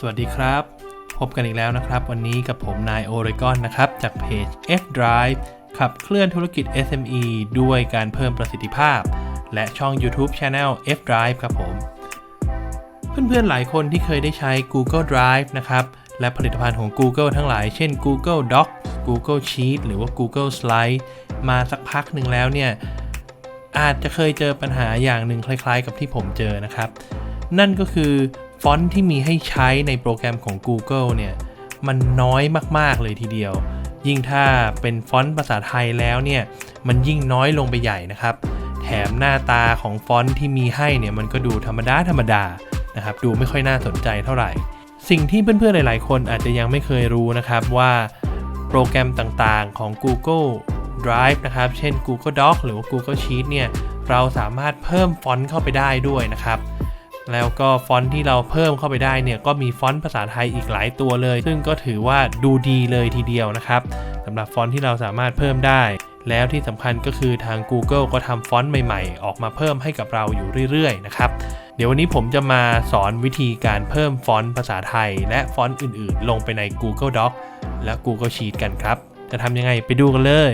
สวัสดีครับ พบกันอีกแล้วนะครับ วันนี้กับผมนายโอเรกอนนะครับ จากเพจ F Drive ขับเคลื่อนธุรกิจ SME ด้วยการเพิ่มประสิทธิภาพ และช่อง YouTube Channel F Drive ครับผม เพื่อนๆหลายคนที่เคยได้ใช้ Google Drive นะครับ และผลิตภัณฑ์ของ Google ทั้งหลาย เช่น Google Docs Google Sheet หรือว่า Google Slide มาสักพักหนึ่งแล้วเนี่ย อาจจะเคยเจอปัญหาอย่างหนึ่งคล้ายๆ กับที่ผมเจอนะครับ นั่นก็คือ ฟอนต์ที่มีให้ใช้ในโปรแกรมของ Google เนี่ย มันน้อยมาก ๆ เลยทีเดียว ยิ่งถ้าเป็นฟอนต์ภาษาไทยแล้วเนี่ย มันยิ่งน้อยลงไปใหญ่นะครับ แถมหน้าตาของฟอนต์ที่มีให้เนี่ย มันก็ดูธรรมดา ธรรมดานะครับ ดูไม่ค่อยน่าสนใจเท่าไหร่ สิ่งที่เพื่อนๆ หลาย ๆ คนอาจจะยังไม่เคยรู้นะครับว่าโปรแกรมต่างๆของ Google Drive นะครับ เช่น Google Docs หรือว่า Google Sheet เนี่ย เราสามารถเพิ่มฟอนต์เข้าไปได้ด้วยนะครับ แล้วก็ฟอนต์ที่เราเพิ่มเข้าไปได้เนี่ยก็มีฟอนต์ภาษาไทยอีกหลายตัวเลย ซึ่งก็ถือว่าดูดีเลยทีเดียวนะครับสำหรับฟอนต์ที่เราสามารถเพิ่มได้แล้วที่สำคัญก็คือทาง Google ก็ทำฟอนต์ใหม่ๆ ออกมาเพิ่มให้กับเราอยู่เรื่อยๆ นะครับ เดี๋ยววันนี้ผมจะมาสอนวิธีการเพิ่มฟอนต์ภาษาไทย และฟอนต์อื่นๆ ลงไปใน Google Doc และ Google Sheet กันครับ จะทำยังไงไปดูกันเลย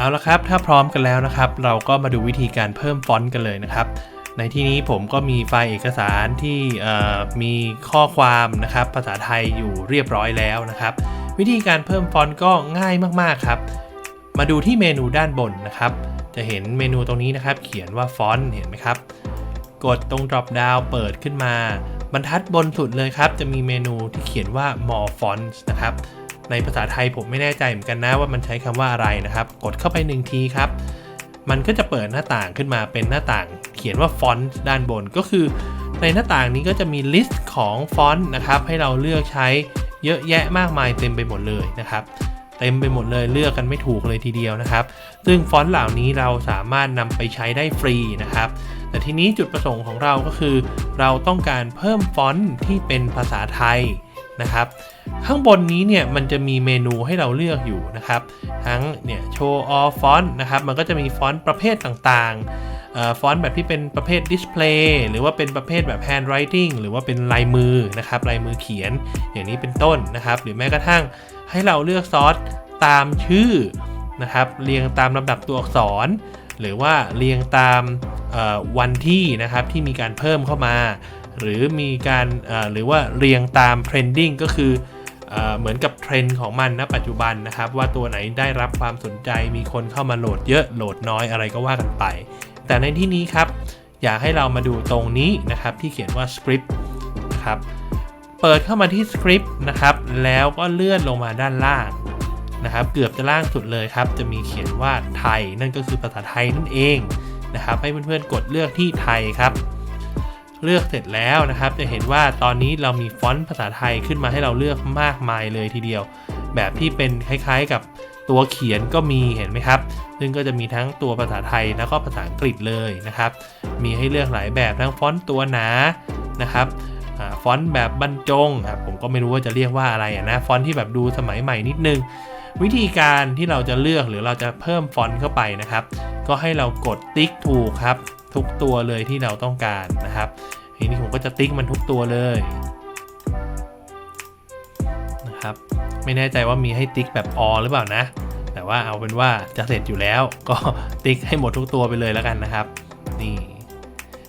เอาละครับ ถ้าพร้อมกันแล้วนะครับ เราก็มาดูวิธีการเพิ่มฟอนต์กันเลยนะครับ ในที่นี้ผมก็มีไฟล์เอกสารที่มีข้อความนะครับ ภาษาไทยอยู่เรียบร้อยแล้วนะครับ วิธีการเพิ่มฟอนต์ก็ง่ายมากๆครับ มาดูที่เมนูด้านบนนะครับ จะเห็นเมนูตรงนี้นะครับ เขียนว่าฟอนต์เห็นไหมครับ กดตรง drop down เปิดขึ้นมา บรรทัดบนสุดเลยครับ จะมีเมนูที่เขียนว่า more fonts นะครับ ในภาษาไทยผมไม่แน่ใจเหมือนกันนะว่ามันใช้คำว่าอะไรนะครับ กดเข้าไปหนึ่งทีครับ มันก็จะเปิดหน้าต่างขึ้นมาเป็นหน้าต่างเขียนว่าฟอนต์ด้านบนก็คือ ในหน้าต่างนี้ก็จะมีลิสต์ของฟอนต์นะครับให้เราเลือกใช้เยอะแยะมากมายเต็มไปหมดเลยนะครับเต็มไปหมดเลยเลือกกันไม่ถูกเลยทีเดียวนะครับ ซึ่งฟอนต์เหล่านี้เราสามารถนำไปใช้ได้ฟรีนะครับ แต่ทีนี้จุดประสงค์ของเราก็คือ เราต้องการเพิ่มฟอนต์ที่เป็นภาษาไทย นะครับ ข้างบนนี้เนี่ยมันจะมีเมนูให้เราเลือกอยู่นะครับ ทั้งเนี่ยโชว์ออฟอนต์นะครับ มันก็จะมีฟอนต์ประเภทต่างๆฟอนต์แบบที่เป็นประเภทดิสเพลย์หรือว่าเป็นประเภทแบบ handwriting หรือว่าเป็นลายมือนะครับลายมือเขียนอย่างนี้เป็นต้นนะครับ หรือแม้กระทั่งให้เราเลือกซอสตามชื่อนะครับเรียงตามลำดับตัวอักษร หรือว่าเรียงตามวันที่นะครับที่มีการเพิ่มเข้ามา หรือมีการหรือว่าเรียงตาม trending ก็คือเอ่อเหมือนกับเทรนด์ของมันณปัจจุบันนะครับ ว่าตัวไหนได้รับความสนใจมีคนเข้ามาโหลดเยอะโหลดน้อยอะไรก็ว่ากันไป แต่ในที่นี้ครับ อยากให้เรามาดูตรงนี้นะครับ ที่เขียนว่า script นะครับเปิดเข้ามาที่ script นะครับ แล้วก็เลื่อนลงมาด้านล่างนะครับ เกือบจะล่างสุดเลยครับ จะมีเขียนว่าไทย นั่นก็คือภาษาไทยนั่นเองนะครับ ให้เพื่อนๆกดเลือกที่ไทยครับ เลือกเสร็จแล้วนะครับ จะเห็นว่าตอนนี้เรามีฟอนต์ภาษาไทยขึ้นมาให้เราเลือกมากมายเลยทีเดียว แบบที่เป็นคล้ายๆกับตัวเขียนก็มีเห็นไหมครับ ซึ่งก็จะมีทั้งตัวภาษาไทยแล้วก็ภาษาอังกฤษเลยนะครับ มีให้เลือกหลายแบบทั้งฟอนต์ตัวหนานะครับอฟอนต์แบบบรรจงผมก็ไม่รู้ว่าจะเรียกว่าอะไรนะฟอนต์ที่แบบดูสมัยใหม่นิดนึง วิธีการที่เราจะเลือกหรือเราจะเพิ่มฟอนต์เข้าไปนะครับ ก็ให้เรากดติ๊กถูกครับ ทุกตัวเลยที่เราต้องการนะครับทีนี้ผมก็จะติ๊กมันทุกตัวเลยนะครับไม่แน่ใจว่ามีให้ติ๊กแบบอหรือเปล่านะ แต่ว่าเอาเป็นว่าจะเสร็จอยู่แล้ว ก็ติ๊กให้หมดทุกตัวไปเลยแล้วกันนะครับ นี่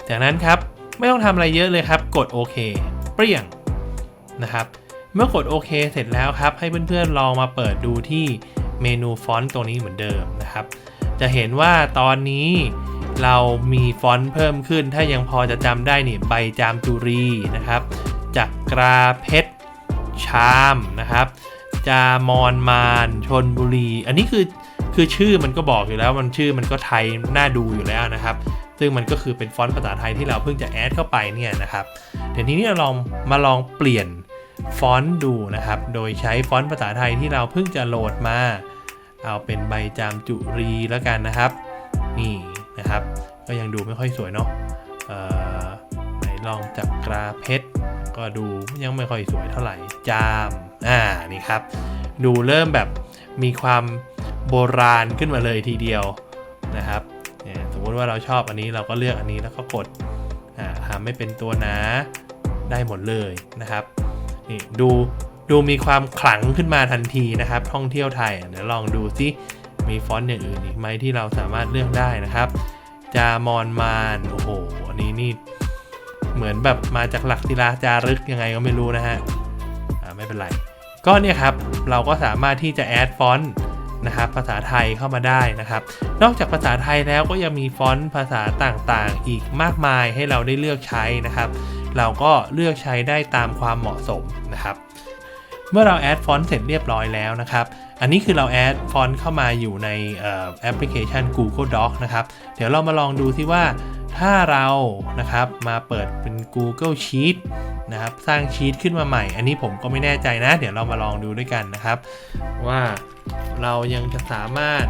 จากนั้นครับไม่ต้องทำอะไรเยอะเลยครับ กดโอเคเปรี้ยงนะครับ เมื่อกดโอเคเสร็จแล้วครับ ให้เพื่อนๆลองมาเปิดดูที่เมนูฟอนต์ตรงนี้เหมือนเดิมนะครับ จะเห็นว่าตอนนี้ เรามีฟอนต์เพิ่มขึ้น ถ้ายังพอจะจำได้นี่ใบจามจุรีนะครับจักราเพชรชามนะครับ จามอนมานชนบุรี อันนี้คือคือชื่อมันก็บอกอยู่แล้วมันชื่อมันก็ไทยน่าดูอยู่แล้วนะครับ ซึ่งมันก็คือเป็นฟอนต์ภาษาไทยที่เราเพิ่งจะแอดเข้าไปเนี่ยนะครับเดี๋ยวทีนี้เราลองมาลองเปลี่ยนฟอนต์ดูนะครับ โดยใช้ฟอนต์ภาษาไทยที่เราเพิ่งจะโหลดมา เอาเป็นใบจามจุรีแล้วกันนะครับ นี่ นะครับ ก็ยังดูไม่ค่อยสวยเนาะไหนลองจับกราเพชรก็ดูยังไม่ค่อยสวยเท่าไหร่จามอ่านี่ครับ ดูเริ่มแบบมีความโบราณขึ้นมาเลยทีเดียวนะครับสมมติว่าเราชอบอันนี้เราก็เลือกอันนี้แล้วก็กดอ่าทำให้เป็นตัวหนาได้หมดเลยนะครับนี่ดูดูมีความขลังขึ้นมาทันทีนะครับ ท่องเที่ยวไทยเดี๋ยวลองดูซิมีฟอนต์อย่างอื่นอีกไหมที่เราสามารถเลือกได้นะครับ จามอนมาน โอ้โห อันนี้นี่ เหมือนแบบมาจากหลักศิลาจารึกยังไงก็ไม่รู้นะฮะ อ่าไม่เป็นไร ก็เนี่ยครับ เราก็สามารถที่จะแอดฟอนต์นะครับภาษาไทยเข้ามาได้นะครับ นอกจากภาษาไทยแล้วก็ยังมีฟอนต์ภาษาต่างๆ อีกมากมายให้เราได้เลือกใช้นะครับ เราก็เลือกใช้ได้ตามความเหมาะสมนะครับ เมื่อเราแอดฟอนต์เสร็จเรียบร้อยแล้วนะครับ อันนี้คือเราแอดฟอนต์เข้ามาอยู่ในแอปพลิเคชัน Google Docs นะครับ เดี๋ยวเรามาลองดูที่ว่าถ้าเรานะครับมาเปิดเป็น Google Sheet นะครับ สร้างชีตขึ้นมาใหม่ อันนี้ผมก็ไม่แน่ใจนะ เดี๋ยวเรามาลองดูด้วยกันนะครับ ว่าเรายังจะสามารถ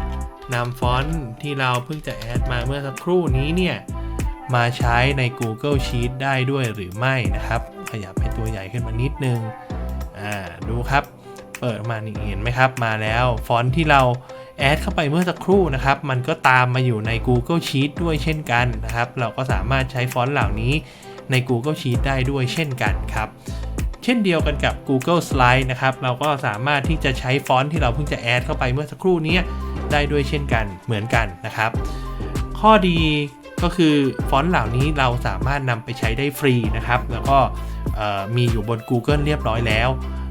นำฟอนต์ที่เราเพิ่งจะแอดมาเมื่อสักครู่นี้เนี่ยมาใช้ใน Google Sheet ได้ด้วยหรือไม่นะครับ ขยับให้ตัวใหญ่ขึ้นมานิดนึง อ่า ดูครับ เปิดมานี่เห็นไหมครับ มาแล้ว ฟอนต์ที่เราแอดเข้าไปเมื่อสักครู่นะครับ มันก็ตามมาอยู่ใน Google Sheet ด้วยเช่นกันนะครับ เราก็สามารถใช้ฟอนต์เหล่านี้ใน Google Sheet ได้ด้วยเช่นกันครับ เช่นเดียวกันกับ Google Slide นะครับ เราก็สามารถที่จะใช้ฟอนต์ที่เราเพิ่งจะแอดเข้าไปเมื่อสักครู่นี้ได้ด้วยเช่นกันเหมือนกันนะครับ ข้อดีก็คือฟอนต์เหล่านี้เราสามารถนำไปใช้ได้ฟรีนะครับ แล้วก็มีอยู่บน Google เรียบร้อยแล้ว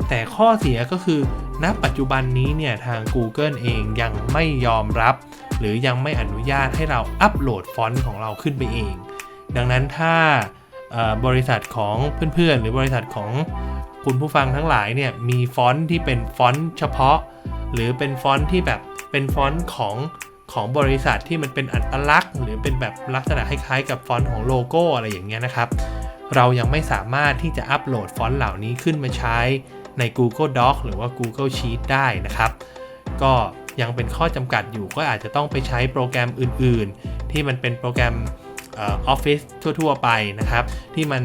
แต่ข้อเสียก็คือ ณ ปัจจุบันนี้เนี่ยทาง Google เองยังไม่ยอมรับ หรือยังไม่อนุญาตให้เราอัปโหลดฟอนต์ของเราขึ้นไปเอง ดังนั้นถ้าบริษัทของเพื่อนๆ หรือบริษัทของคุณผู้ฟังทั้งหลายเนี่ยมีฟอนต์ที่เป็นฟอนต์เฉพาะ หรือเป็นฟอนต์ที่แบบเป็นฟอนต์ของของบริษัทที่มันเป็นอัตลักษณ์ หรือเป็นแบบลักษณะคล้ายๆกับฟอนต์ของโลโก้อะไรอย่างเงี้ยนะครับ เรายังไม่สามารถที่จะอัปโหลดฟอนต์เหล่านี้ขึ้นมาใช้ ใน Google Doc หรือว่า Google Sheet ได้นะครับ ก็ยังเป็นข้อจำกัดอยู่ก็อาจจะต้องไปใช้โปรแกรมอื่นๆ ที่มันเป็นโปรแกรมออฟฟิศทั่ว ๆ ไปนะครับ ที่มัน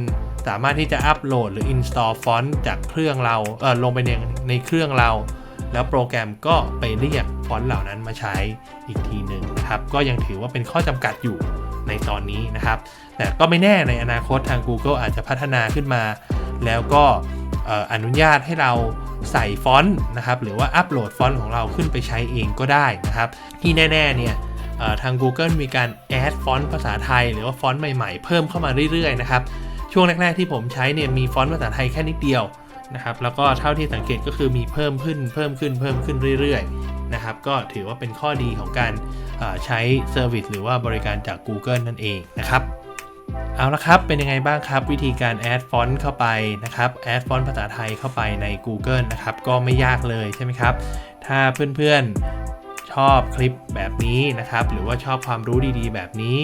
สามารถที่จะอัปโหลดหรือ install ฟอนต์จากเครื่องเราเออลงไปในในเครื่องเรา แล้วโปรแกรมก็ไปเรียกฟอนต์เหล่านั้นมาใช้อีกทีหนึ่งนะครับ ก็ยังถือว่าเป็นข้อจำกัดอยู่ในตอนนี้นะครับ แต่ก็ไม่แน่ในอนาคตทาง Google อาจจะพัฒนาขึ้นมา แล้วก็ อนุญาตให้เราใส่ฟอนต์นะครับหรือว่าอัปโหลดฟอนต์ของเราขึ้นไปใช้เองก็ได้นะครับ ที่แน่ๆเนี่ยทาง Google มีการแอดฟอนต์ภาษาไทย หรือว่าฟอนต์ใหม่ๆ เพิ่มเข้ามาเรื่อยๆนะครับช่วงแรกๆที่ผมใช้เนี่ยมีฟอนต์ภาษาไทยแค่นิดเดียวนะครับแล้วก็เท่าที่สังเกตก็คือมีเพิ่มขึ้นเพิ่มขึ้นเพิ่มขึ้นเรื่อยๆนะครับก็ถือว่าเป็นข้อดีของการใช้เซอร์วิสหรือว่าบริการจาก Google นั่นเองนะครับ เอาละครับ เป็นยังไงบ้างครับ วิธีการแอดฟอนต์เข้าไปนะครับแอดฟอนต์ภาษาไทยเข้าไปใน Google นะครับก็ไม่ยากเลยใช่ไหมครับ ถ้าเพื่อนๆชอบคลิปแบบนี้นะครับ หรือว่าชอบความรู้ดีๆ แบบนี้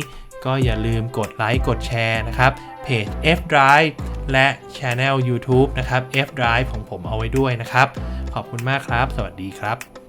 ก็อย่าลืมกดไลค์กดแชร์นะครับเพจ F Drive และ Channel YouTube นะครับ F Drive ของผมเอาไว้ด้วยนะครับ ขอบคุณมากครับ สวัสดีครับ